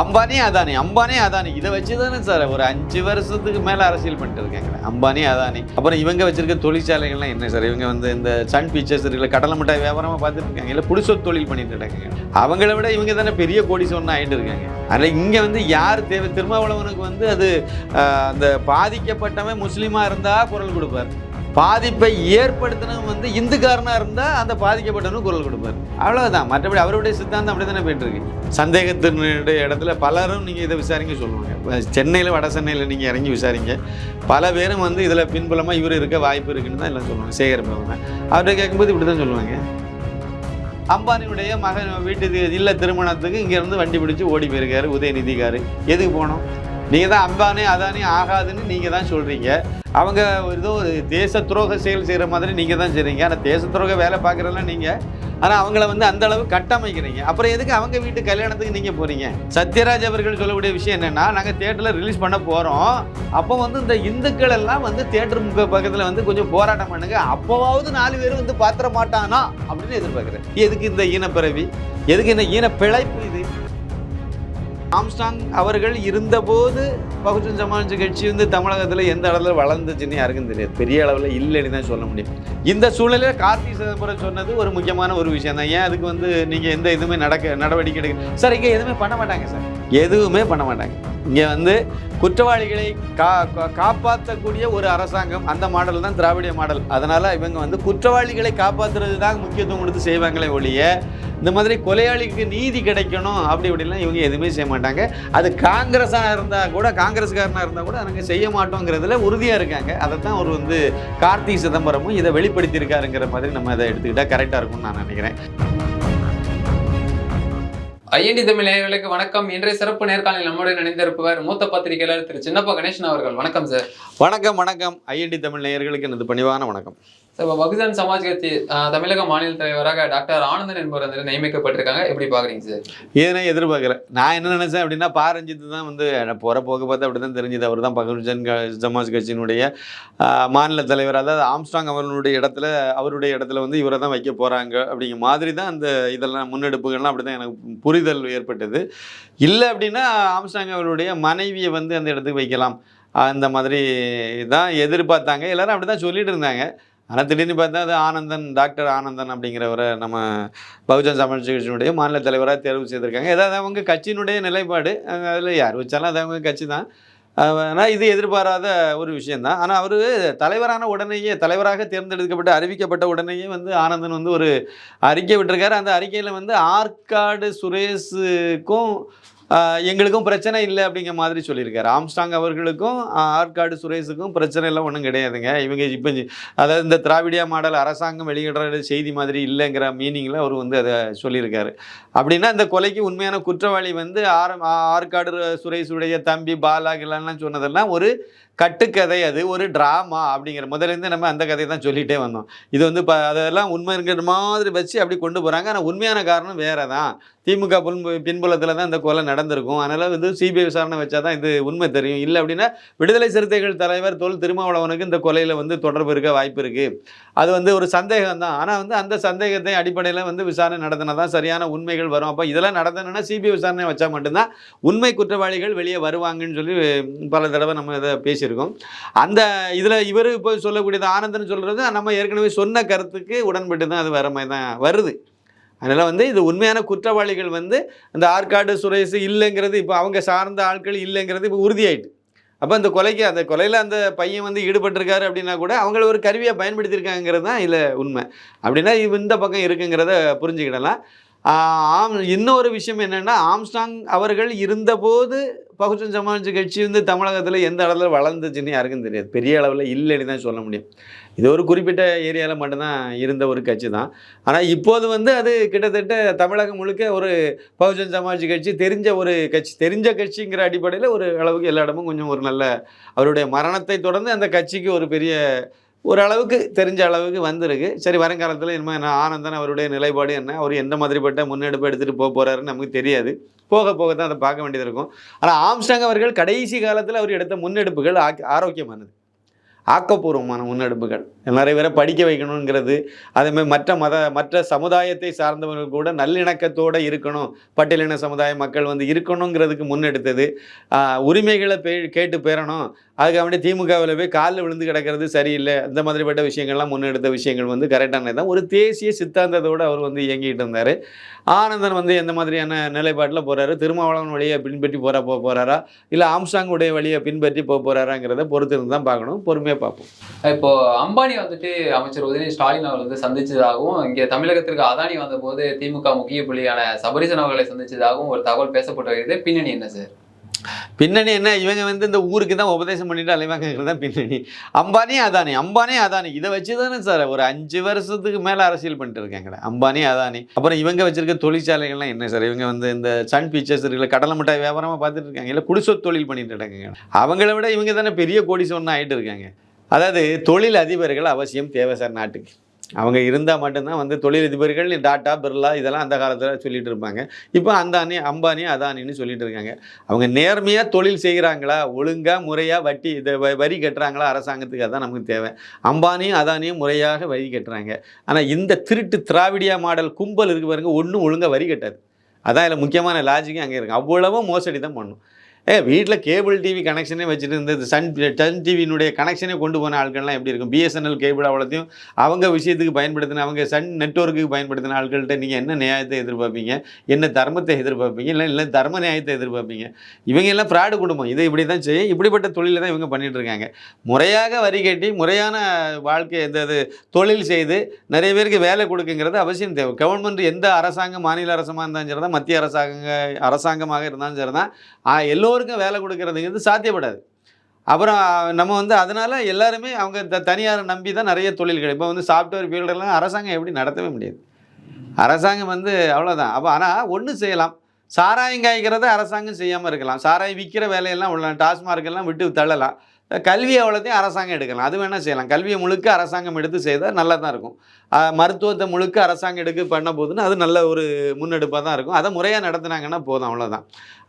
அம்பானி அதானி அம்பானி அதானி. இதை வச்சு தானே சார் ஒரு அஞ்சு வருஷத்துக்கு மேலே அரசியல் பண்ணிட்டு இருக்காங்க அம்பானி அதானி. அப்புறம் இவங்க வச்சிருக்க தொழிற்சாலைகள்லாம் என்ன சார்? இவங்க வந்து இந்த சன் பீச்சர்ஸ் இருக்குல்ல கடலை மிட்டாய் வியாபாரமாக பார்த்துட்டு இருக்காங்க. இல்லை புடிசொத் தொழில் பண்ணிட்டு இருக்காங்க. அவங்கள விட இவங்க தானே பெரிய கோடீஸ்வரன் ஆகிட்டு இருக்காங்க. ஆனால் இங்கே வந்து யார் தேவை? திருமாவளவனுக்கு வந்து அது அந்த பாதிக்கப்பட்டவன் முஸ்லீமாக இருந்தால் குரல் கொடுப்பார். பாதிப்பை ஏற்படுத்தினவன் வந்து இந்துக்காரனாக இருந்தால் அந்த பாதிக்கப்பட்டவனு குரல் கொடுப்பார். அவ்வளோதான் மற்றபடி அவருடைய சித்தாந்தம் அப்படி தானே போயிட்டு இருக்கு. சந்தேகத்தினுடைய இடத்துல பலரும் நீங்கள் இதை விசாரிங்க சொல்லுவாங்க. சென்னையில் வட சென்னையில் நீங்கள் இறங்கி விசாரிங்க. பல பேரும் வந்து இதில் பின்புலமாக இவர் இருக்க வாய்ப்பு இருக்குன்னு தான் எல்லாம் சொல்லுவாங்க. சேகர் பாபு அவர்கிட்ட கேட்கும்போது இப்படி தான் சொல்லுவாங்க. அம்பானியுடைய மகன் வீட்டுக்கு இல்லை திருமணத்துக்கு இங்கேருந்து வண்டி பிடிச்சி ஓடி போயிருக்காரு உதயநிதிக்காரு. எதுக்கு போனோம்? நீங்கள் தான் அம்பானே அதானே ஆகாதுன்னு நீங்கள் தான் சொல்கிறீங்க அவங்க ஏதோ ஒரு தேச துரோக செயல் செய்கிற மாதிரி நீங்கள் தான் செய்கிறீங்க ஆனால் தேச துரோக வேலை பார்க்குறதெல்லாம் நீங்கள் ஆனால் அவங்கள வந்து அந்த அளவு கட்டமைக்கிறீங்க. அப்புறம் எதுக்கு அவங்க வீட்டு கல்யாணத்துக்கு நீங்கள் போகிறீங்க சத்யராஜ் அவர்கள் சொல்லக்கூடிய விஷயம் என்னென்னா நாங்கள் தேட்டரில் ரிலீஸ் பண்ண போகிறோம் அப்போ வந்து இந்த இந்துக்கள் எல்லாம் வந்து தேட்டர் முக பக்கத்தில் வந்து கொஞ்சம் போராட்டம் பண்ணுங்க. அப்போவாவது நாலு பேர் வந்து பாத்திர மாட்டானா அப்படின்னு எதிர்பார்க்குறேன். எதுக்கு இந்த ஈனப்பிறவி? எதுக்கு இந்த ஈன பிழைப்பு இது? ஆம்ஸ்டாங் அவர்கள் இருந்தபோது பகுஜன் சமாஜ் கட்சி வந்து தமிழகத்தில் எந்த அளவில் வளர்ந்துச்சுன்னு யாருக்கும் தெரியாது. பெரிய அளவில் இல்லைன்னு தான் சொல்ல முடியும். இந்த சூழ்நிலையில் கார்த்தி சிதம்பரம் சொன்னது ஒரு முக்கியமான ஒரு விஷயம் தான். ஏன் அதுக்கு வந்து நீங்கள் எந்த இதுவுமே நடக்க நடவடிக்கை எடுக்க சார் இங்கே எதுவுமே பண்ண மாட்டாங்க சார். எதுவுமே பண்ண மாட்டாங்க. இங்கே வந்து குற்றவாளிகளை கா கா- காப்பாற்றக்கூடிய ஒரு அரசாங்கம் அந்த மாடல் தான் திராவிட மாடல். அதனால் இவங்க வந்து குற்றவாளிகளை காப்பாற்றுறது தான் முக்கியத்துவம் கொடுத்து செய்வாங்களே ஒழிய இந்த மாதிரி கொலையாளிக்கு நீதி கிடைக்கணும் அப்படி இப்படிலாம் இவங்க எதுவுமே செய்ய மாட்டாங்க. அது காங்கிரஸாக இருந்தால் கூட காங்கிரஸ்காரனாக இருந்தால் கூட நாங்கள் செய்ய மாட்டோங்கிறதுல உறுதியாக இருக்காங்க. அதை தான் அவர் வந்து கார்த்தி சிதம்பரமும் இதை வெளிப்படுத்தியிருக்காருங்கிற மாதிரி நம்ம அதை எடுத்துக்கிட்டால் கரெக்டாக இருக்கும்னு நான் நினைக்கிறேன். ஐஎன்டி தமிழ் நேயர்களுக்கு வணக்கம். இன்றைய சிறப்பு நேர்காணலில் நம்முடன் இணைந்திருப்பவர் மூத்த பத்திரிகையாளர் திரு சின்னப்பா கணேசன் அவர்கள். வணக்கம் சார் வணக்கம் வணக்கம். ஐஎன்டி தமிழ் நேயர்களுக்கு எனது பணிவான வணக்கம். இப்போ பகுஜன் சமாஜ் கட்சி தமிழக மாநில தலைவராக டாக்டர் ஆனந்தன் என்பவர் வந்து நியமிக்கப்பட்டிருக்காங்க. எப்படி பாக்குறீங்க சார்? இதனை எதிர்பார்க்குறேன் நான் என்ன நினைச்சேன் அப்படின்னா பாரஞ்சித்து தான் வந்து போகிற போக பார்த்து அப்படி தான் தெரிஞ்சது. அவர் தான் பகுஜன் க- சமாஜ் கட்சியினுடைய மாநில தலைவர். அதாவது ஆம்ஸ்டாங் அவர்களுடைய இடத்துல அவருடைய இடத்துல வந்து இவரை தான் வைக்க போகிறாங்க அப்படிங்கிற மாதிரி தான் அந்த இதெல்லாம் முன்னெடுப்புகள்லாம் அப்படி தான் எனக்கு புரிதல் ஏற்பட்டது. இல்லை அப்படின்னா ஆம்ஸ்டாங் அவருடைய மனைவியை வந்து அந்த இடத்துக்கு வைக்கலாம். அந்த மாதிரி தான் எதிர்பார்த்தாங்க. எல்லாரும் அப்படி தான் சொல்லிட்டு இருந்தாங்க. ஆனால் திடீர்னு பார்த்தா அது ஆனந்தன் டாக்டர் ஆனந்தன் அப்படிங்கிறவரை நம்ம பகுஜன் சமாஜ் கட்சியினுடைய மாநில தலைவராக தேர்வு செய்திருக்காங்க. ஏதாவது அவங்க கட்சியினுடைய நிலைப்பாடு அதில் யார் வச்சாலும் அது அவங்க கட்சி தான். ஆனால் இது எதிர்பாராத ஒரு விஷயந்தான் ஆனால் அவர் தலைவரான உடனேயே தலைவராக தேர்ந்தெடுக்கப்பட்டு அறிவிக்கப்பட்ட உடனேயே வந்து ஆனந்தன் வந்து ஒரு அறிக்கை விட்டுருக்காரு. அந்த அறிக்கையில் வந்து ஆற்காடு சுரேஷுக்கும் எங்களுக்கும் பிரச்சனை இல்லை அப்படிங்கிற மாதிரி சொல்லியிருக்காரு. ஆம்ஸ்டாங் அவர்களுக்கும் ஆற்காடு சுரேஷுக்கும் பிரச்சனை எல்லாம் ஒன்றும் கிடையாதுங்க. இவங்க இப்போ அதாவது இந்த திராவிடியா மாடல் அரசாங்கம் வெளியிடுற செய்தி மாதிரி இல்லைங்கிற மீனிங்கில் அவர் வந்து அதை சொல்லியிருக்காரு. அப்படின்னா இந்த கொலைக்கு உண்மையான குற்றவாளி வந்து ஆர் ஆற்காடு சுரேஷுடைய தம்பி பாலா சொன்னதெல்லாம் ஒரு கட்டுக்கதை அது ஒரு ட்ராமா அப்படிங்கிற முதலேருந்து நம்ம அந்த கதையை தான் சொல்லிகிட்டே வந்தோம். இது வந்து இப்போ அதெல்லாம் உண்மைங்கிற மாதிரி வச்சு அப்படி கொண்டு போகிறாங்க ஆனால் உண்மையான காரணம் வேறு தான் திமுக புன் பின்புலத்தில் தான் இந்த கொலை நடந்திருக்கும். அதனால் வந்து சிபிஐ விசாரணை வச்சா தான் இது உண்மை தெரியும். இல்லை அப்படின்னா விடுதலை சிறுத்தைகள் தலைவர் தொல் திருமாவளவனுக்கு இந்த கொலையில் வந்து தொடர்பு இருக்க வாய்ப்பு இருக்குது அது வந்து ஒரு சந்தேகம் தான். ஆனால் வந்து அந்த சந்தேகத்தை அடிப்படையில் வந்து விசாரணை நடத்தினா தான் சரியான உண்மைகள் வரும். அப்போ இதெல்லாம் நடந்தணும்னா சிபிஐ விசாரணை வச்சா மட்டும்தான் உண்மை குற்றவாளிகள் வெளியே வருவாங்கன்னு சொல்லி பல தடவை நம்ம இதை வச்சுருக்கோம். அந்த இதில் இவர் இப்போ சொல்லக்கூடியது ஆனந்தன் சொல்கிறது நம்ம ஏற்கனவே சொன்ன கருத்துக்கு உடன்பட்டு தான் அது வர மாதிரி தான் வருது. அதனால் வந்து இது உண்மையான குற்றவாளிகள் வந்து அந்த ஆற்காடு சுரேஷ் இல்லைங்கிறது இப்போ அவங்க சார்ந்த ஆட்கள் இல்லைங்கிறது இப்போ உறுதியாயிட்டு. அப்போ அந்த கொலைக்கு அந்த கொலையில் அந்த பையன் வந்து ஈடுபட்டிருக்காரு அப்படின்னா கூட அவங்கள ஒரு கருவியாக பயன்படுத்தியிருக்காங்கிறது தான் இதில் உண்மை. அப்படின்னா இது இந்த பக்கம் இருக்குங்கிறத புரிஞ்சுக்கிடலாம். ஆம் இன்னொரு விஷயம் என்னென்னா ஆம்ஸ்டாங் அவர்கள் இருந்தபோது பகுஜன் சமாஜ் கட்சி வந்து தமிழகத்தில் எந்த அளவில் வளர்ந்துச்சுன்னு யாருக்கும் தெரியாது. பெரிய அளவில் இல்லைன்னு தான் சொல்ல முடியும். இது ஒரு குறிப்பிட்ட ஏரியாவில் மட்டும்தான் இருந்த ஒரு கட்சி தான். ஆனால் இப்போது வந்து அது கிட்டத்தட்ட தமிழகம் முழுக்க ஒரு பகுஜன் சமாஜ் கட்சி தெரிஞ்ச ஒரு கட்சி தெரிஞ்ச கட்சிங்கிற அடிப்படையில் ஒரு அளவுக்கு எல்லா இடமும் கொஞ்சம் ஒரு நல்ல அவருடைய மரணத்தை தொடர்ந்து அந்த கட்சிக்கு ஒரு பெரிய ஓரளவுக்கு தெரிஞ்ச அளவுக்கு வந்திருக்கு. சரி வருங்காலத்தில் இனிமேல் நான் ஆனந்தன் அவருடைய நிலைப்பாடு என்ன அவர் எந்த மாதிரிப்பட்ட முன்னெடுப்பு எடுத்துகிட்டு போக போகிறாருன்னு நமக்கு தெரியாது. போக போக தான் அதை பார்க்க வேண்டியது இருக்கும். ஆனால் ஆம்ஸ்டாங் அவர்கள் கடைசி காலத்தில் அவர் எடுத்த முன்னெடுப்புகள் ஆரோக்கியமானது. ஆக்கப்பூர்வமான முன்னெடுப்புகள். நிறைய பேரை படிக்க வைக்கணுங்கிறது அதேமாதிரி மற்ற மத மற்ற சமுதாயத்தை சார்ந்தவர்கள் கூட நல்லிணக்கத்தோடு இருக்கணும். பட்டியலின சமுதாய மக்கள் வந்து இருக்கணுங்கிறதுக்கு முன்னெடுத்தது. உரிமைகளை பே கேட்டு பெறணும் அதுக்கு அப்படி திமுகவில் போய் காலில் விழுந்து கிடக்கிறது சரியில்லை. இந்த மாதிரிப்பட்ட விஷயங்கள்லாம் முன்னெடுத்த விஷயங்கள் வந்து கரெக்டானது தான். ஒரு தேசிய சித்தாந்தத்தோடு அவர் வந்து இயங்கிட்டு இருந்தார். ஆனந்தன் வந்து எந்த மாதிரியான நிலைப்பாட்டில் போகிறாரு திருமாவளவன் வழியை பின்பற்றி போகிற போக போகிறாரா இல்லை ஆம்சாங்குடைய வழியை பின்பற்றி போக போகிறாராங்கிறத பொறுத்து இருந்து தான் பார்க்கணும். பொறுமையாக பார்ப்போம். இப்போ அம்பானி வந்துட்டு அமைச்சர் உதயநிதி ஸ்டாலின் அவர் வந்து சந்திச்சதாகவும் இங்கே தமிழகத்திற்கு அதானி வந்தபோது திமுக முக்கிய புள்ளியான சபரிசன் அவர்களை சந்திச்சதாகவும் ஒரு தகவல் பேசப்பட்டு வருகிறது. பின்னணி என்ன சார்? பின்னணி என்ன? இவங்க வந்து இந்த ஊருக்கு தான் உபதேசம் பண்ணிட்டு அலைவாங்கிறது தான் பின்னணி. அம்பானி அதானி. அம்பானி அதானி. இதை வச்சு தானே சார் ஒரு அஞ்சு வருஷத்துக்கு மேலே அரசியல் பண்ணிட்டு இருக்காங்கடா அம்பானி அதானி. அப்புறம் இவங்க வச்சிருக்க தொழிற்சாலைகள்லாம் என்ன சார்? இவங்க வந்து இந்த சன் பிக்சர்ஸ் இருக்குல்ல கடலை மிட்டாய் வியாபாரமாக பார்த்துட்டு இருக்காங்க. இல்லை குடிசொத் தொழில் பண்ணிட்டு இருக்காங்க. அவங்கள விட இவங்க தானே பெரிய கோடிசோன்னு ஆகிட்டு இருக்காங்க. அதாவது தொழில் அதிபர்கள் அவசியம் தேவை சார் நாட்டுக்கு. அவங்க இருந்தால் மட்டும்தான் வந்து தொழிலதிபர்கள் டாட்டா பிர்லா இதெல்லாம் அந்த காலத்தில் சொல்லிட்டு இருப்பாங்க. இப்போ அந்தானி அம்பானி அதானின்னு சொல்லிட்டு இருக்காங்க. அவங்க நேர்மையாக தொழில் செய்கிறாங்களா ஒழுங்காக முறையாக வட்டி இதை வ- வரி கட்டுறாங்களா? அரசாங்கத்துக்கு அதான் நமக்கு தேவை. அம்பானியும் அதானியும் முறையாக வரி கட்டுறாங்க. ஆனால் இந்த திருட்டு திராவிடியா மாடல் கும்பல் இருக்கு பாருங்க ஒன்றும் ஒழுங்காக வரி கட்டாது. அதான் இதில் முக்கியமான லாஜிக்கும் அங்கே இருக்குது அவ்வளவும் மோசடி தான் பண்ணும். ஏ வீட்டில் கேபிள் டிவி கனெக்ஷனே வச்சுட்டு இந்த சன் சன் டிவியினுடைய கனெக்ஷனே கொண்டு போன ஆட்கள்லாம் எப்படி இருக்கும்? பிஎஸ்என்எல் கேபிள் அவ்வளோத்தையும் அவங்க விஷயத்துக்கு பயன்படுத்தின அவங்க சன் நெட்ஒர்க்குக்கு பயன்படுத்தின ஆட்கள்கிட்ட நீங்கள் என்ன நியாயத்தை எதிர்பார்ப்பீங்க? என்ன தர்மத்தை எதிர்பார்ப்பீங்க? இல்லை இல்லை தர்ம நியாயத்தை எதிர்பார்ப்பீங்க? இவங்க எல்லாம் ஃப்ராடு குடும்பம். இதை இப்படி தான் செய்யும் இப்படிப்பட்ட தொழிலை தான் இவங்க பண்ணிட்டு இருக்காங்க. முறையாக வரி கட்டி முறையான வாழ்க்கை இந்த இது தொழில் செய்து நிறைய பேருக்கு வேலை கொடுக்குங்கிறது அவசியம் தேவை. கவர்மெண்ட் எந்த அரசாங்கம் மாநில அரசமாக இருந்தாலும் சரி தான் மத்திய அரசாங்க அரசாங்கமாக இருந்தாலும் சரி தான் எல்லோருக்கும் வேலை கொடுக்கறதுங்கிறது சாத்தியப்படாது. அப்புறம் நம்ம வந்து அதனால் எல்லாருமே அவங்க த தனியாரை நம்பி தான் நிறைய தொழில்கள். இப்போ வந்து சாஃப்ட்வேர் ஃபீல்டெல்லாம் அரசாங்கம் எப்படி நடத்தவே முடியாது. அரசாங்கம் வந்து அவ்வளோதான் அப்போ ஆனால் ஒன்று செய்யலாம். சாராயம் காய்க்கிறத அரசாங்கம் செய்யாமல் இருக்கலாம். சாராயம் விற்கிற வேலையெல்லாம் உள்ள டாஸ்மார்க்கெல்லாம் விட்டு தள்ளலாம். கல்வி அவ்வளோத்தையும் அரசாங்கம் எடுக்கலாம் அது வேணால் செய்யலாம். கல்வியை முழுக்க அரசாங்கம் எடுத்து செய்தால் நல்லா தான் இருக்கும் மருத்துவத்தை முழுக்க அரசாங்கம் எடுக்க பண்ண போதுன்னா அது நல்ல ஒரு முன்னெடுப்பாக தான் இருக்கும். அதை முறையாக நடத்துனாங்கன்னா போதும் அவ்வளோதான்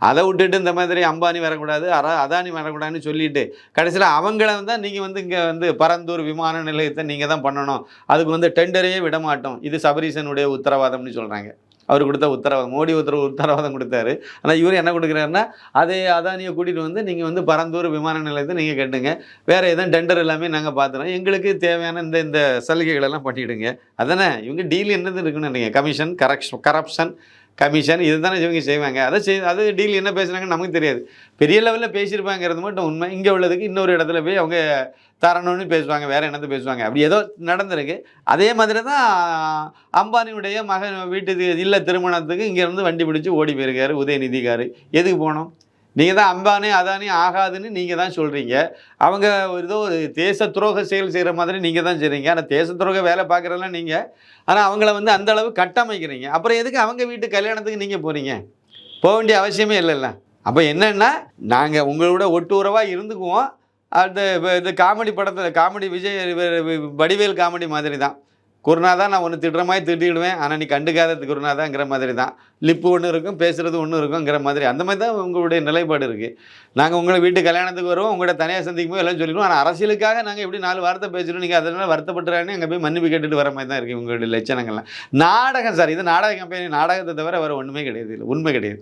அதை விட்டுட்டு இந்த மாதிரி அம்பானி வரக்கூடாது அர அதானி வரக்கூடாதுன்னு சொல்லிட்டு கடைசியில் அவங்கள தான் நீங்கள் வந்து இங்கே வந்து பரந்தூர் விமான நிலையத்தை நீங்கள் தான் பண்ணணும். அதுக்கு வந்து டெண்டரையே விட மாட்டோம் இது சபரீசனுடைய உத்தரவாதம்னு சொல்கிறாங்க அவர் கொடுத்த உத்தரவாதம் மோடி உத்தரவு உத்தரவாதம் கொடுத்தாரு. ஆனால் இவர் என்ன கொடுக்குறாருன்னா அதே அதானியை கூட்டிகிட்டு வந்து நீங்கள் வந்து பரந்தூர் விமான நிலையத்தை நீங்கள் கட்டுங்க. வேறு எதுவும் டெண்டர் எல்லாமே நாங்கள் பார்த்துறோம் எங்களுக்கு தேவையான இந்த இந்த சலுகைகள் எல்லாம் பண்ணிவிடுங்க அதானே? இவங்க டீல் என்னது இருக்குன்னு நீங்கள் கமிஷன் கரப்ஷன் கரப்ஷன் கமிஷன் இதுதானே இவங்க செய்வாங்க. அதை செய் அது டீல் என்ன பேசுனாங்கன்னு நமக்கு தெரியாது. பெரிய லெவலில் பேசியிருப்பாங்கிறது மட்டும் உண்மை. இங்கே உள்ளதுக்கு இன்னொரு இடத்துல போய் அவங்க தரணும்னு பேசுவாங்க வேறு என்னது பேசுவாங்க. அப்படி ஏதோ நடந்திருக்கு. அதே மாதிரி தான் அம்பானியுடைய மகன் வீட்டுக்கு இல்லை திருமணத்துக்கு இங்கேருந்து வண்டி பிடிச்சி ஓடி போயிருக்காரு உதயநிதிக்காரு. எதுக்கு போனோம்? நீங்கள் தான் அம்பானே அதானே ஆகாதுன்னு நீங்கள் தான் சொல்கிறீங்க அவங்க ஏதோ ஒரு தேச துரோக செயல் செய்கிற மாதிரி நீங்கள் தான் செய்கிறீங்க ஆனால் தேச துரோக வேலை பார்க்குறதெல்லாம் நீங்கள் ஆனால் அவங்கள வந்து அந்த அளவு கட்டமைக்கிறீங்க. அப்புறம் எதுக்கு அவங்க வீட்டு கல்யாணத்துக்கு நீங்கள் போகிறீங்க போக வேண்டிய அவசியமே இல்லைல்ல. அப்போ என்னென்னா நாங்கள் உங்களோட ஒட்டுறவாக இருந்துக்குவோம். அந்த வ- இந்த காமெடி படத்தில் காமெடி விஜய் வடிவேல் காமெடி மாதிரி தான் குருநாதா நான் ஒன்று திடுற மாதிரி திட்டிடுவேன். ஆனால் நீ கண்டுக்காத குருநாதாங்கிற மாதிரி தான். லிப்பு ஒன்று இருக்கும் பேசுகிறது ஒன்று இருக்குங்கிற மாதிரி. அந்த மாதிரி தான் உங்களுடைய நிலைப்பாடு இருக்குது நாங்கள் உங்களை வீட்டு கல்யாணத்துக்கு வருவோம் உங்களோட தனியாக சந்திக்கும் போது எல்லாம் சொல்லிடுவோம். ஆனால் அரசியலுக்காக நாங்கள் எப்படி நாலு வார்த்தை பேசுகிறோம் நீங்கள் அதனால் வருத்தப்பட்டுறான்னு அங்கே போய் மன்னிப்பு கேட்டுட்டு வர மாதிரி தான் இருக்குது உங்களுடைய லட்சணங்கள்லாம். நாடகம் சார் இது நாடக கம்பெனி நாடகத்தை தவிர வேறு ஒன்றுமே கிடையாது இல்லை. உண்மை கிடையாது.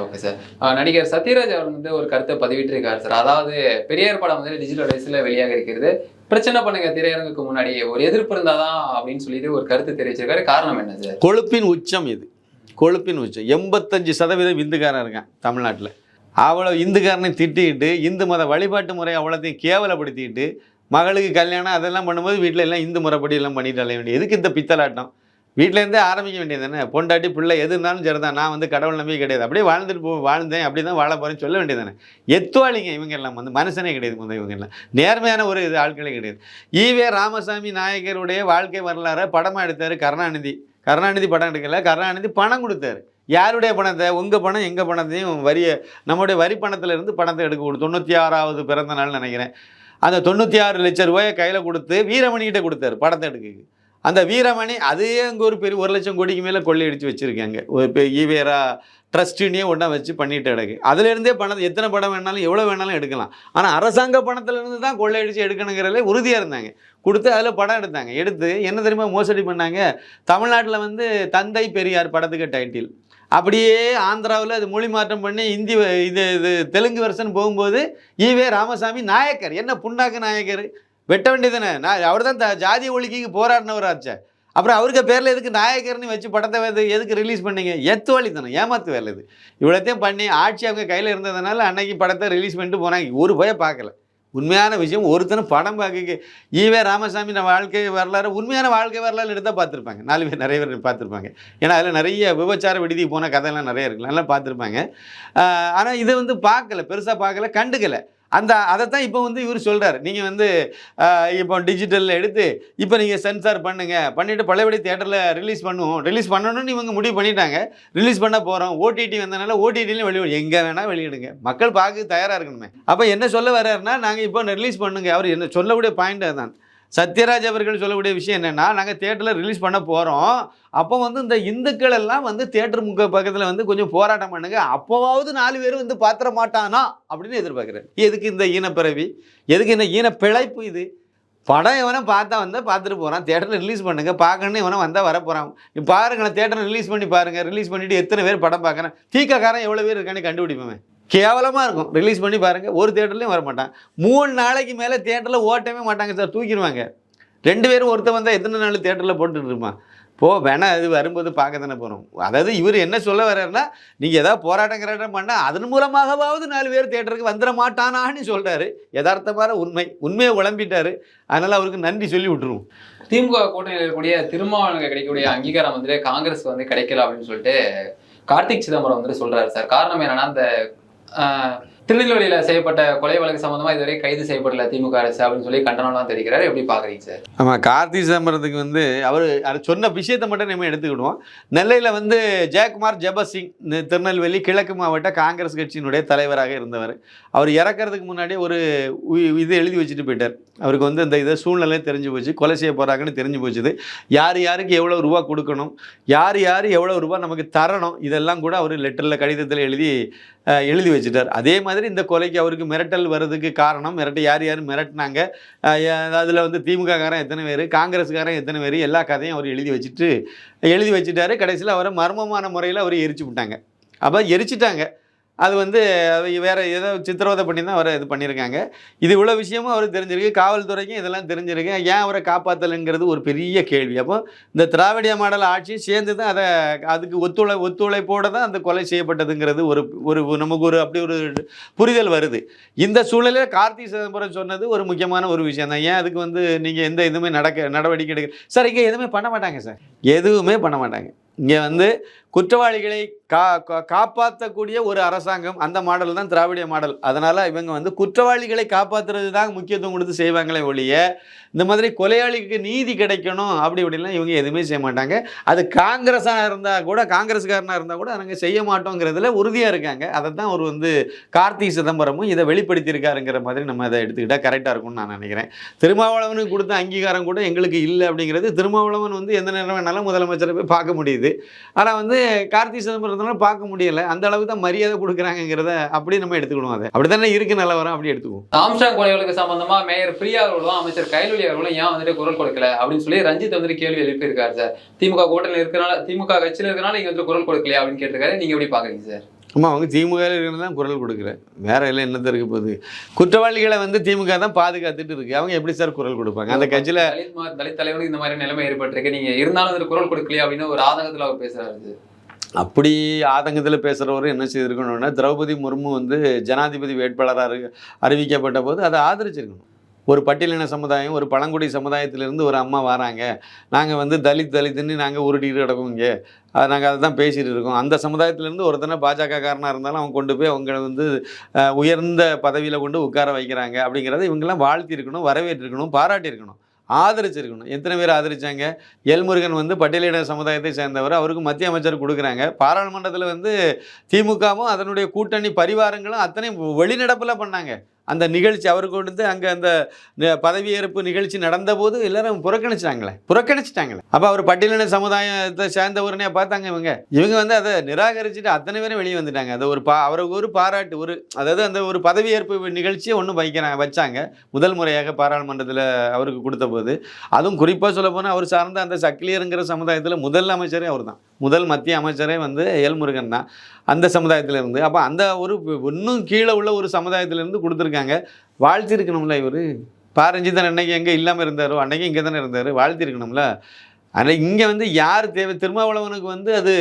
ஓகே சார் நடிகர் சத்யராஜ் அவர் வந்து ஒரு கருத்தை பதிவிட்டிருக்காரு சார் அதாவது பெரியார் படம் வந்து டிஜிட்டல் ரைஸில் வெளியாக இருக்கிறது. பிரச்சனை பண்ணுங்க திரையரங்குக்கு முன்னாடி. ஒரு எதிர்ப்பு இருந்தாதான் அப்படின்னு சொல்லிட்டு ஒரு கருத்து தெரிவிச்சிருக்காரு. காரணம் என்ன சார் கொழுப்பின் உச்சம் இது. கொழுப்பின் உச்சம். எண்பத்தஞ்சு சதவீதம் இந்துக்காரன் இருக்கான் தமிழ்நாட்டில். அவ்வளோ இந்துக்காரனை திட்டிக்கிட்டு இந்து மத வழிபாட்டு முறை அவ்வளோத்தையும் கேவலப்படுத்திக்கிட்டு மகளுக்கு கல்யாணம் அதெல்லாம் பண்ணும்போது வீட்டில் எல்லாம் இந்து முறைப்படி எல்லாம் பண்ணிட்டு அலைய வேண்டிய எதுக்கு இந்த பித்தலாட்டம்? வீட்டிலேருந்தே ஆரம்பிக்க வேண்டியது தானே? பொண்டாட்டி பிள்ளை எது இருந்தாலும் சரி தான் நான் வந்து கடவுள் நம்பிக்கை கிடையாது. அப்படியே வாழ்ந்துட்டு போ வாழ்ந்தேன் அப்படி தான் வாழ போகிறேன்னு சொல்ல வேண்டியது தானே? எத்துவாளிங்க இவங்க எல்லாம் வந்து. மனுஷனே கிடையாது முதல் இவங்க எல்லாம் நேர்மையான ஒரு இது ஆட்களே கிடையாது. ஈவே ராமசாமி நாயக்கருடைய வாழ்க்கை வரலாறை படமாக எடுத்தார் கருணாநிதி. கருணாநிதி படம் எடுக்கல. கருணாநிதி பணம் கொடுத்தாரு. யாருடைய பணத்தை? உங்கள் பணம் எங்கள் பணத்தையும் வரிய நம்முடைய வரி பணத்திலிருந்து பணத்தை எடுக்க கொடுத்து தொண்ணூற்றி ஆறாவது பிறந்த நாள் நினைக்கிறேன். அந்த தொண்ணூற்றி ஆறு லட்சம் ரூபாயை கையில் கொடுத்து வீரமணிகிட்ட கொடுத்தாரு படத்தை எடுக்க. அந்த வீரமணி அதே அங்கே ஒரு பெரிய ஒரு லட்சம் கோடிக்கு மேலே கொள்ளையடித்து வச்சுருக்காங்க. ஒரு பெ ஈவேரா ட்ரஸ்ட்டுன்னே ஒன்றா வச்சு பண்ணிட்டு கிடக்கு அதுலேருந்தே பணம் எத்தனை படம் வேணாலும் எவ்வளோ வேணாலும் எடுக்கலாம். ஆனால் அரசாங்க பணத்திலேருந்து தான் கொள்ளையடிச்சு எடுக்கணுங்கிறதுல உறுதியாக இருந்தாங்க. கொடுத்து அதில் படம் எடுத்தாங்க. எடுத்து என்ன தெரியுமா மோசடி பண்ணாங்க? தமிழ்நாட்டில் வந்து தந்தை பெரியார் படத்துக்கு டைட்டில். அப்படியே ஆந்திராவில் அது மொழி மாற்றம் பண்ணி இந்தி வ- இது இது தெலுங்கு வருஷன் போகும்போது ஈவே ராமசாமி நாயக்கர். என்ன புண்ணாக்கு நாயக்கர்? வெட்ட வேண்டியதுதானே? நான் அவர் தான் ஜாதி ஒழிக்கைக்கு போராடினவராச்சே அப்புறம் அவருக்கு பேரில் எதுக்கு நாயக்கர்னு வச்சு படத்தை வந்து எதுக்கு ரிலீஸ் பண்ணீங்க? எத்து வழித்தனம் ஏமாத்து வேலை இது. இவ்வளோத்தையும் பண்ணி ஆட்சி அவங்க கையில் இருந்ததுனால அன்னைக்கு படத்தை ரிலீஸ் பண்ணிட்டு போனாங்க. ஒரு போய் பார்க்கல. உண்மையான விஷயம் ஒருத்தனும் படம் பார்க்க ஈவே ராமசாமி நம்ம வாழ்க்கை வரலாறு உண்மையான வாழ்க்கை வரலாறு எடுத்தால் பார்த்துருப்பாங்க. நாலு பேர் நிறைய பேர் பார்த்துருப்பாங்க. ஏன்னா அதில் நிறைய விபச்சார விடுதி போன கதையெல்லாம் நிறைய இருக்குல்ல எல்லாம் பார்த்துருப்பாங்க. ஆனால் இதை வந்து பார்க்கல பெருசாக பார்க்கல கண்டுக்கலை. அந்த அதைத்தான் இப்போ வந்து இவர் சொல்கிறார் நீங்கள் வந்து இப்போ டிஜிட்டலில் எடுத்து இப்போ நீங்கள் சென்சார் பண்ணுங்கள் பண்ணிவிட்டு பழையபடி தேட்டரில் ரிலீஸ் பண்ணுவோம். ரிலீஸ் பண்ணணும்னு இவங்க முடிவு பண்ணிட்டாங்க. ரிலீஸ் பண்ண போகிறோம் ஓடிடி வந்தனால ஓடிடிலையும் வெளியிடும் எங்கே வேணால் வெளியிடுங்க. மக்கள் பார்க்க தயாராக இருக்கணுமே. அப்போ என்ன சொல்ல வர்றாருன்னா நாங்கள் இப்போ ரிலீஸ் பண்ணுங்க. அவர் என்ன சொல்லக்கூடிய பாயிண்ட் தான் சத்யராஜ் அவர்கள் சொல்லக்கூடிய விஷயம் என்னென்னா நாங்கள் தேட்டரில் ரிலீஸ் பண்ண போகிறோம் அப்போ வந்து இந்த இந்துக்கள் எல்லாம் வந்து தேட்டர் முக்க பக்கத்தில் வந்து கொஞ்சம் போராட்டம் பண்ணுங்க. அப்போவாவது நாலு பேர் வந்து பாத்திர மாட்டானா? அப்படின்னு எதிர்பார்க்குறேன் எதுக்கு இந்த ஈனப்பிறவி? எதுக்கு இந்த ஈன பிழைப்பு இது? படம் எவனை பார்த்தா வந்தால் பார்த்துட்டு போகிறான் தேட்டரில் ரிலீஸ் பண்ணுங்க. பார்க்கணுன்னு எவனை வந்தால் வர போகிறான் நீ பாருங்களேன் தேட்டரில் ரிலீஸ் பண்ணி பாருங்கள் ரிலீஸ் பண்ணிவிட்டு எத்தனை பேர் படம் பார்க்குறேன்? தீக்காக்காரன் எவ்வளோ பேர் இருக்கான்னு கண்டுபிடிப்பேன் கேவலமாக இருக்கும். ரிலீஸ் பண்ணி பாருங்கள் ஒரு தேட்டர்லேயும் வர மாட்டான். மூணு நாளைக்கு மேலே தேட்டரில் ஓட்டவே மாட்டாங்க சார். தூக்கிடுவாங்க. ரெண்டு பேரும் ஒருத்தன் வந்தால் எத்தனை நாள் தேட்டரில் போட்டுட்டு இருப்பான். போ வேணா அது வரும்போது பார்க்க தானே போகிறோம் அதாவது இவர் என்ன சொல்ல வர்றாருன்னா நீங்கள் ஏதாவது போராட்டம் கிராட்டம் பண்ணால் அதன் மூலமாகவாவது நாலு பேர் தேட்டருக்கு வந்துட மாட்டானான்னு சொல்கிறாரு யதார்த்தமான உண்மை. உண்மையை உழம்பிட்டாரு அதனால் அவருக்கு நன்றி சொல்லி விட்டுருவோம். திமுக கூட்டணியில் இருக்கக்கூடிய திருமாவளவனுக்கு கிடைக்கக்கூடிய அங்கீகாரம் வந்துட்டு காங்கிரஸ் வந்து கிடைக்கல அப்படின்னு சொல்லிட்டு கார்த்திக் சிதம்பரம் வந்துட்டு சொல்றாரு சார். காரணம் என்னென்னா அந்த 呃 திருநெல்வேலியில் செய்யப்பட்ட கொலை வழக்கு சம்மந்தமாக இதுவரை கைது செய்யப்படல திமுக அரசு அப்படின்னு சொல்லி கண்டனம்லாம் தெரிவிக்கிறாரு. எப்படி பார்க்குறீங்க சார்? ஆமாம் கார்த்தி சிதம்பரத்துக்கு வந்து அவர் அது சொன்ன விஷயத்தை மட்டும் நம்ம எடுத்துக்கிடுவோம். நெல்லையில் வந்து ஜெயக்குமார் ஜெபசிங் இந்த திருநெல்வேலி கிழக்கு மாவட்ட காங்கிரஸ் கட்சியினுடைய தலைவராக இருந்தவர். அவர் இறக்கிறதுக்கு முன்னாடி ஒரு உ- இது எழுதி வச்சுட்டு போயிட்டார். அவருக்கு வந்து இந்த இதை சூழ்நிலை தெரிஞ்சு போச்சு கொலை செய்ய போகிறாங்கன்னு தெரிஞ்சு போச்சுது. யார் யாருக்கு எவ்வளோ ரூபா கொடுக்கணும் யார் யார் எவ்வளோ ரூபா நமக்கு தரணும் இதெல்லாம் கூட அவர் லெட்டரில் கடிதத்தில் எழுதி எழுதி வச்சுட்டார். அதே மாதிரி மாதிரி இந்த கொலைக்கு அவருக்கு மிரட்டல் வர்றதுக்கு காரணம். மிரட்டு யார் யார் மிரட்டினாங்க? அதில் வந்து திமுககாரன் எத்தனை பேர் காங்கிரஸ்காரன் எத்தனை பேர் எல்லா கதையும் அவர் எழுதி வச்சுட்டு எழுதி வச்சுட்டாரு. கடைசியில் அவரை மர்மமான முறையில் அவர் எரிச்சு விட்டாங்க. அப்போ எரிச்சிட்டாங்க. அது வந்து வேறு ஏதோ சித்திரவதை பண்ணி தான் அவரை இது பண்ணியிருக்காங்க. இது இவ்வளோ விஷயமும் அவர் தெரிஞ்சிருக்கு. காவல்துறைக்கும் இதெல்லாம் தெரிஞ்சிருக்கு. ஏன் அவரை காப்பாற்றலைங்கிறது ஒரு பெரிய கேள்வி. அப்போ இந்த திராவிடிய மாடல் ஆட்சியும் சேர்ந்து தான் அதை அதுக்கு ஒத்துழை ஒத்துழைப்போடு தான் அந்த கொலை செய்யப்பட்டதுங்கிறது ஒரு ஒரு நமக்கு ஒரு அப்படி ஒரு புரிதல் வருது. இந்த சூழலில் கார்த்தி சிதம்பரம் சொன்னது ஒரு முக்கியமான ஒரு விஷயம் தான். ஏன் அதுக்கு வந்து நீங்கள் எந்த இதுவுமே நடக்க நடவடிக்கை எடுக்க சார் இங்கே எதுவுமே பண்ண மாட்டாங்க சார். எதுவுமே பண்ண மாட்டாங்க. இங்கே வந்து குற்றவாளிகளை கா காப்பாற்றக்கூடிய ஒரு அரசாங்கம் அந்த மாடல் தான் திராவிட மாடல். அதனால் இவங்க வந்து குற்றவாளிகளை காப்பாற்றுறது தான் முக்கியத்துவம் கொடுத்து செய்வாங்களே ஒழிய இந்த மாதிரி கொலையாளிக்கு நீதி கிடைக்கணும் அப்படி இப்படிலாம் இவங்க எதுவுமே செய்ய மாட்டாங்க. அது காங்கிரஸாக இருந்தால் கூட காங்கிரஸ்காரனாக இருந்தால் கூட நாங்கள் செய்ய மாட்டோங்கிறதுல உறுதியாக இருக்காங்க. அதை தான் ஒரு வந்து கார்த்தி சிதம்பரமும் இதை வெளிப்படுத்தியிருக்காருங்கிற மாதிரி நம்ம அதை எடுத்துக்கிட்டால் கரெக்டாக இருக்கும்னு நான் நினைக்கிறேன். திருமாவளவனுக்கு கொடுத்த அங்கீகாரம் கூட எங்களுக்கு இல்லை அப்படிங்கிறது திருமாவளவன் வந்து எந்த நேரம் வேணாலும் முதலமைச்சரை போய் பார்க்க முடியுது. ஆனால் வந்து கார்த்தி சிதம்பரத்தினால பார்க்க முடியல. அந்த அளவுக்கு தான் மரியாதை கொடுக்குறாங்கங்கிறத அப்படி நம்ம எடுத்துக்கணும் அதை. அப்படி தானே இருக்கு நிலவரம் அப்படி எடுத்துக்குவோம். ஆம்ஸ்டாங் கொலை வழக்கு சம்பந்தமா மேயர் பிரியா அவர்களும் அமைச்சர் கைலொலி அவர்களும் ஏன் வந்துட்டு குரல் கொடுக்கல? அப்படின்னு சொல்லி ரஞ்சித் வந்துட்டு கேள்வி எழுப்பியிருக்காரு சார். திமுக கூட்டணியில் இருக்கிறனால திமுக கட்சியில் இருக்கிறனால நீங்க வந்து குரல் கொடுக்கலையா அப்படின்னு கேட்டிருக்காரு. நீங்க எப்படி பாக்குறீங்க சார்? ஆமாம் அவங்க திமுக இருக்கிறது தான் குரல் கொடுக்குறேன் வேற இல்லை என்னத்த இருக்க போகுது? குற்றவாளிகளை வந்து திமுக தான் பாதுகாத்துட்டு இருக்கு. அவங்க எப்படி சார் குரல் கொடுப்பாங்க? அந்த கட்சியில் தலித் தலைவனுக்கு இந்த மாதிரி நிலைமை ஏற்பட்டிருக்கு. நீங்க இருந்தாலும் குரல் கொடுக்கலையா அப்படின்னு ஒரு ஆதங்கத்துல அவர் பேசுறாரு. அப்படி ஆதங்கத்தில் பேசுகிறவர் என்ன செய்திருக்கணும்னா திரௌபதி முர்மு வந்து ஜனாதிபதி வேட்பாளராக அறி- அறிவிக்கப்பட்ட போது அதை ஆதரிச்சிருக்கணும். ஒரு பட்டியலின சமுதாயம் ஒரு பழங்குடி சமுதாயத்திலிருந்து ஒரு அம்மா வராங்க. நாங்கள் வந்து தலித் தலித்துன்னு நாங்கள் உருட்டிட்டு கிடக்கோம் இங்கே. நாங்கள் அதை தான் பேசிகிட்டு இருக்கோம். அந்த சமுதாயத்திலேருந்து ஒருத்தனை பாஜக காரனாக இருந்தாலும் அவங்க கொண்டு போய் அவங்கள வந்து உயர்ந்த பதவியில் கொண்டு உட்கார வைக்கிறாங்க. அப்படிங்கிறத இவங்கெல்லாம் வாழ்த்திருக்கணும் வரவேற்றிருக்கணும் பாராட்டியிருக்கணும். ஆதரிச்சிருக்கணும். எத்தனை பேர் ஆதரிச்சாங்க? எல்முருகன் வந்து பட்டியலிட சமுதாயத்தை சேர்ந்தவர். அவருக்கு மத்திய அமைச்சர் கொடுக்குறாங்க. பாராளுமன்றத்தில் வந்து திமுகவும் அதனுடைய கூட்டணி பரிவாரங்களும் அத்தனை வெளிநடப்பில் பண்ணாங்க. அந்த நிகழ்ச்சி அவருக்கு வந்து அங்கே அந்த பதவியேற்பு நிகழ்ச்சி நடந்தபோது எல்லாரும் புறக்கணிச்சிட்டாங்களே புறக்கணிச்சிட்டாங்களே. அப்போ அவர் பட்டியலின சமுதாயத்தை சேர்ந்த உடனே பார்த்தாங்க இவங்க. இவங்க வந்து அதை நிராகரிச்சுட்டு அத்தனை பேரும் வெளியே வந்துட்டாங்க. அது ஒரு பா அவருக்கு ஒரு பாராட்டு ஒரு அதாவது அந்த ஒரு பதவியேற்பு நிகழ்ச்சியை ஒன்று வைக்கிறாங்க வச்சாங்க. முதல் முறையாக பாராளுமன்றத்தில் அவருக்கு கொடுத்த போது அதுவும் குறிப்பாக சொல்ல போனால் அவர் சார்ந்த அந்த சக்கிலியருங்கிற சமுதாயத்தில் முதல் அமைச்சரே அவர் தான் முதல் மத்திய அமைச்சரே வந்து ஏல்முருகன் தான். அந்த சமுதாயத்திலிருந்து. அப்போ அந்த ஒரு இன்னும் கீழே உள்ள ஒரு சமுதாயத்திலேருந்து இருக்காங்க வாழ்த்திருக்கணும்ல இவர்? பாரஞ்சிதன் அன்னைக்கு எங்கே இல்லாமல் இருந்தாரோ அன்னைக்கு இங்கே தானே இருந்தார். வாழ்த்திருக்கணும்ல. ஆனால் இங்கே வந்து யார் தேவை? திருமாவளவனுக்கு வந்து அது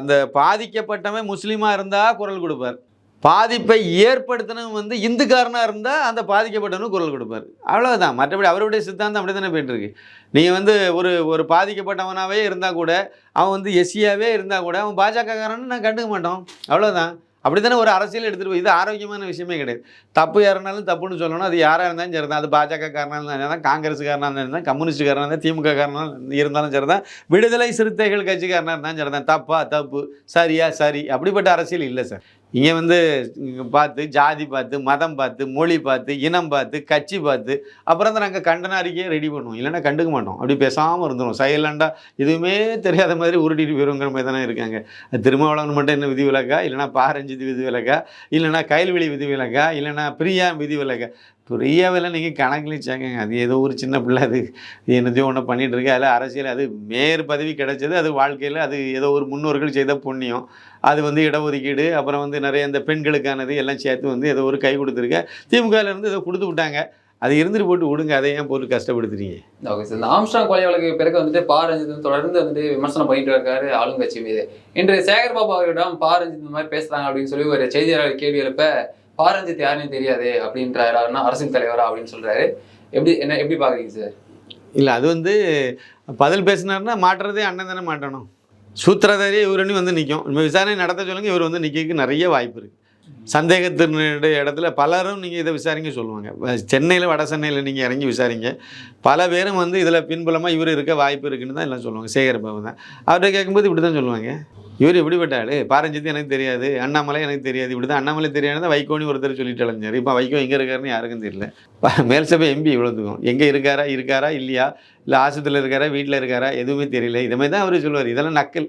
அந்த பாதிக்கப்பட்டவன் முஸ்லீமாக இருந்தால் குரல் கொடுப்பார். பாதிப்பை ஏற்படுத்தினவன் வந்து இந்துக்காரனாக இருந்தால் அந்த பாதிக்கப்பட்டவனுக்கு குரல் கொடுப்பார். அவ்வளோதான் மற்றபடி அவருடைய சித்தாந்தம் அப்படி தானே போயிட்டுருக்கு. நீங்கள் வந்து ஒரு ஒரு பாதிக்கப்பட்டவனாகவே இருந்தால் கூட அவன் வந்து எஸ்சியாகவே இருந்தால் கூட அவன் பாஜகக்காரன்னு நான் கண்டுக்க மாட்டோம். அவ்வளோதான் அப்படி தானே ஒரு அரசியல் எடுத்துகிட்டு போய் இது ஆரோக்கியமான விஷயமே கிடையாது. தப்பு யாருனாலும் தப்புன்னு சொல்லணும். அது யாராக இருந்தாலும் சரி தான். அது பாஜக காரணம் இருந்தாலும் தான் காங்கிரஸுக்காரனாக இருந்தாலும் தான் இருந்தால் திமுக காரணம் இருந்தாலும் சரி தான் விடுதலை சிறுத்தைகள் கட்சிக்காரனாக இருந்தாலும் சரி தான். தப்பா தப்பு சரியா சரி. அப்படிப்பட்ட அரசியல் இல்லை சார். இங்கே வந்து பார்த்து ஜாதி பார்த்து மதம் பார்த்து மொழி பார்த்து இனம் பார்த்து கட்சி பார்த்து அப்புறம் தான் நாங்கள் கண்டன அறிக்கையை ரெடி பண்ணுவோம். இல்லைன்னா கண்டுக்க மாட்டோம். அப்படி பேசாமல் இருந்துடும் சைலண்டாக எதுவுமே தெரியாத மாதிரி உருட்டிட்டு போயிருங்கிற மாதிரி தானே இருக்காங்க. திருமாவளவன் மட்டும் என்ன விதி விலக்கா? இல்லைனா பாரஞ்சித் விதி விலக்கா? இல்லைன்னா கைல்வெளி விதி விலக்கா? இல்லைன்னா பிரியா விதி விலக்கா? பிரியாவில் நீங்கள் கணக்கில் சேர்க்கங்க அது ஏதோ ஒரு சின்ன பிள்ளை அது என்னத்தையும் ஒன்று பண்ணிகிட்டு இருக்கு. அதில் அரசியல் அது மேற்பதவி கிடச்சது கிடைச்சது. அது வாழ்க்கையில் அது ஏதோ ஒரு முன்னோர்கள் செய்த புண்ணியம். அது வந்து இடஒதுக்கீடு அப்புறம் வந்து நிறைய இந்த பெண்களுக்கானது எல்லாம் சேர்த்து வந்து ஏதோ ஒரு கை கொடுத்துருக்க. திமுகல இருந்து ஏதோ கொடுத்து விட்டாங்க. அது இருந்துட்டு போட்டு விடுங்க. அதை ஏன் போட்டு கஷ்டப்படுத்துறீங்க? Okay sir. இந்த ஆம்ஸ்ட்ராங் கொலை வழக்கு பிறகு வந்துட்டு பா ரஞ்சித் தொடர்ந்து வந்துட்டு விமர்சனம் பண்ணிட்டு இருக்காரு ஆளுங்கட்சி மீது. இன்று சேகர் பாபு அவர்களிடம் பா ரஞ்சித் இந்த மாதிரி பேசுறாங்க அப்படின்னு சொல்லி ஒரு செய்தியாளர் கேள்வி எழுப்ப பா ரஞ்சித் யாருன்னு தெரியாது அப்படின்றாருன்னா அரசியல் தலைவரா அப்படின்னு சொல்றாரு. எப்படி என்ன எப்படி பாக்குறீங்க சார்? இல்லை அது வந்து பதில் பேசினாருன்னா மாட்டுறதே அண்ணன் தானே மாட்டணும். சூத்திரதாரியே இவருன்னு வந்து நிற்கும் நம்ம விசாரணை நடத்த சொல்லுங்க இவர் வந்து நிற்கிறதுக்கு நிறைய வாய்ப்பு இருக்குது சந்தேகத்தினுடைய இடத்துல பலரும் நீங்கள் இதை விசாரிங்க சொல்லுவாங்க. சென்னையில் வட சென்னையில் நீங்கள் இறங்கி விசாரிங்க. பல பேரும் வந்து இதில் பின்புலமாக இவர் இருக்க வாய்ப்பு இருக்குன்னு தான் எல்லாம் சொல்லுவாங்க. சேகர் பாபு தான். அவர்கிட்ட கேட்கும்போது இப்படி தான் சொல்லுவாங்க. இவர் எப்படிப்பட்ட ஆளு பாரஞ்சித்து எனக்கு தெரியாது அண்ணாமலை எனக்கு தெரியாது இப்படி தான் அண்ணாமலை தெரியாது வைகோனி ஒருத்தர் சொல்லிட்டு அலைஞ்சார். இப்போ வைகோ எங்கே இருக்காருன்னு யாருக்கும் தெரியல. மேல் சபை எம்பி இவ்வளோத்துக்கும் எங்கே இருக்காரா இருக்காரா இல்லையா? இல்லை ஆஸ்பத்திரியில் இருக்காரா வீட்டில் இருக்காரா எதுவுமே தெரியல. இது மாதிரி தான் அவர் சொல்லுவார். இதெல்லாம் நக்கல்.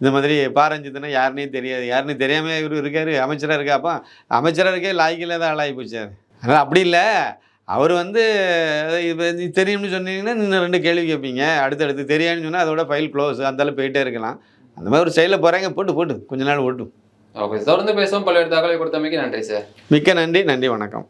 இந்த மாதிரி பாரஞ்சித்துனா யாருனே தெரியாது. யாருன்னு தெரியாமல் இவர் இருக்கார் அமைச்சராக இருக்காப்பா? அமைச்சராக இருக்கே லாய்க்கில் தான் ஆளாகி போச்சார். அதனால் அப்படி இல்லை. அவர் வந்து இப்போ நீ தெரியும்னு சொன்னீங்கன்னா இன்னும் ரெண்டு கேள்வி கேட்பீங்க அடுத்தடுத்து தெரியாதுன்னு சொன்னால் அதோட ஃபைல் க்ளோஸ் அந்தாலும் போயிட்டே இருக்கலாம். அந்த மாதிரி ஒரு செயலில் போகிறாங்க போட்டு போட்டு கொஞ்ச நாள் ஓட்டும். ஓகே தொடர்ந்து பேசுவோம். பல்வேறு தகவலை கொடுத்தமைக்கு நன்றி சார். மிக்க நன்றி நன்றி வணக்கம்.